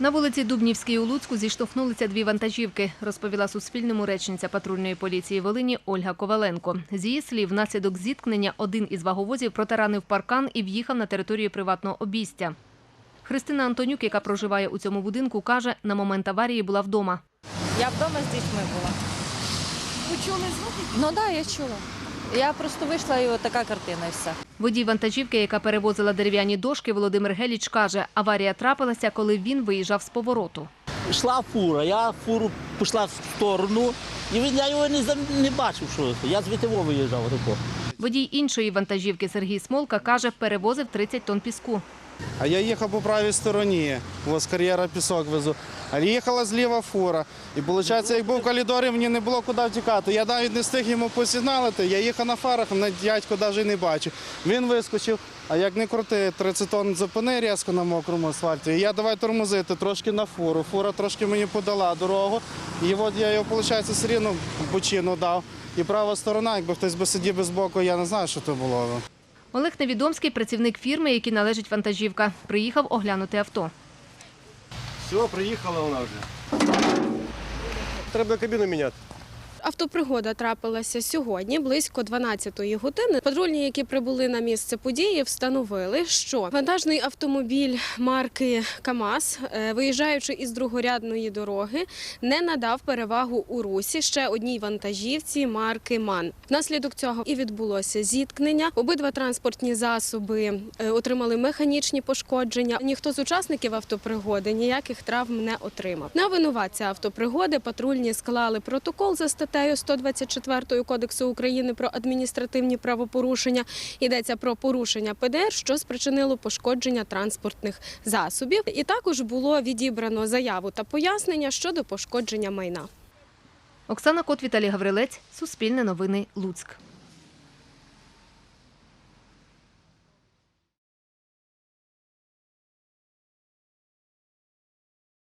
На вулиці Дубнівській у Луцьку зіштовхнулися дві вантажівки, розповіла Суспільному речниця патрульної поліції Волині Ольга Коваленко. З її слів, внаслідок зіткнення один із ваговозів протаранив паркан і в'їхав на територію приватного обійстя. Христина Антонюк, яка проживає у цьому будинку, каже, на момент аварії була вдома. Я вдома з дітьми була. Ви чули звуки? Ну так, да, я чула. Я просто вийшла і от така картина і все. Водій вантажівки, яка перевозила дерев'яні дошки, Володимир Геліч каже, аварія трапилася, коли він виїжджав з повороту. Йшла фура, я фуру пішла в сторону, і він я його не, не бачив, що я звідти во виїжджав отако. Водій іншої вантажівки Сергій Смолка каже, перевозив 30 тонн піску. А я їхав по правій стороні, от з кар'єра пісок везу. А їхала зліва фура. І виходить, як був калідор, мені не було куди втікати. Я навіть не встиг йому посигналити. Я їхав на фарах, на дядько навіть не бачив. Він вискочив, а як не крути, 30 тонн зупини різко на мокрому асфальті. І я давай тормозити трошки на фуру. Фура трошки мені подала дорогу. І от я його, виходить, все рівно в бочину дав. І права сторона, якби хтось би сидів без боку, я не знаю, що це було. Олег Невідомський – працівник фірми, якій належить вантажівка. Приїхав оглянути авто. Все, приїхала вона вже. Треба кабіну міняти. Автопригода трапилася сьогодні близько 12-ї години. Патрульні, які прибули на місце події, встановили, що вантажний автомобіль марки КАМАЗ, е, виїжджаючи із другорядної дороги, не надав перевагу у русі ще одній вантажівці марки МАН. Внаслідок цього і відбулося зіткнення. Обидва транспортні засоби е, отримали механічні пошкодження. Ніхто з учасників автопригоди ніяких травм не отримав. На винуватця автопригоди патрульні склали протокол за статтею 124 Кодексу України про адміністративні правопорушення. Йдеться про порушення ПДР, що спричинило пошкодження транспортних засобів. І також було відібрано заяву та пояснення щодо пошкодження майна. Оксана Кот, Віталій Гаврилець, Суспільне новини, Луцьк.